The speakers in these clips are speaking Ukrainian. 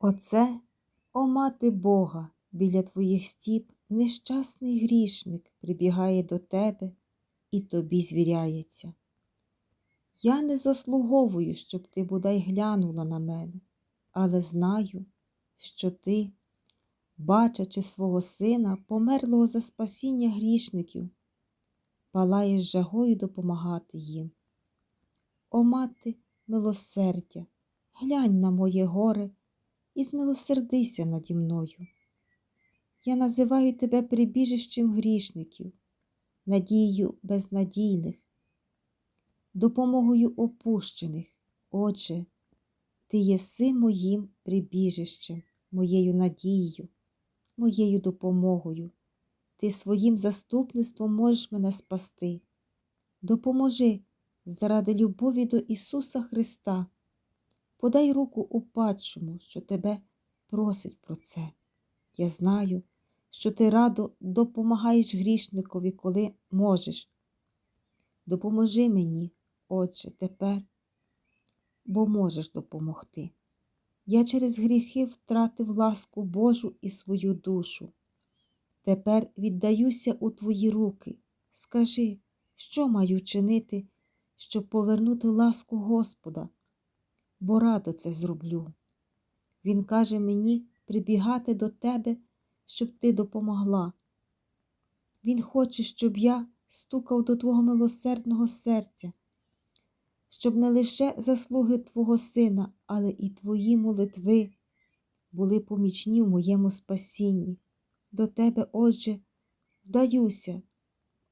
Оце, о мати Бога, біля твоїх стіп нещасний грішник прибігає до тебе і тобі звіряється. Я не заслуговую, щоб ти бодай глянула на мене, але знаю, що ти, бачачи свого сина, померлого за спасіння грішників, палаєш жагою допомагати їм. О мати милосердя, глянь на моє горе і змилосердися наді мною. Я називаю тебе прибіжищем грішників, надією безнадійних, допомогою опущених. Отже, ти єси моїм прибіжищем, моєю надією, моєю допомогою. Ти своїм заступництвом можеш мене спасти. Допоможи заради любові до Ісуса Христа. Подай руку у падшому, що тебе просить про це. Я знаю, що ти радо допомагаєш грішникові, коли можеш. Допоможи мені, Отче, тепер, бо можеш допомогти. Я через гріхи втратив ласку Божу і свою душу. Тепер віддаюся у твої руки. Скажи, що маю чинити, щоб повернути ласку Господа, бо радо це зроблю. Він каже мені прибігати до тебе, щоб ти допомогла. Він хоче, щоб я стукав до Твого милосердного серця, щоб не лише заслуги Твого Сина, але і Твої молитви були помічні в моєму спасінні. До Тебе, Отже, вдаюся,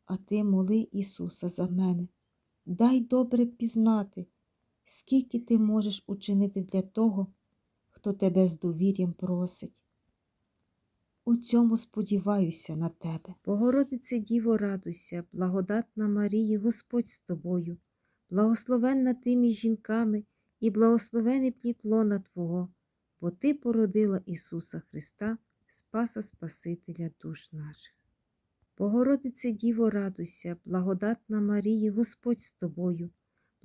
а Ти моли Ісуса за мене. Дай добре пізнати, скільки ти можеш учинити для того, хто тебе з довір'ям просить. У цьому сподіваюся на тебе. Богородице Діво, радуйся, благодатна Марії, Господь з тобою, благословенна ти між жінками і благословений плід лона Твого, бо Ти породила Ісуса Христа, Спаса Спасителя душ наших. Богородице Діво, радуйся, благодатна Марії, Господь з тобою,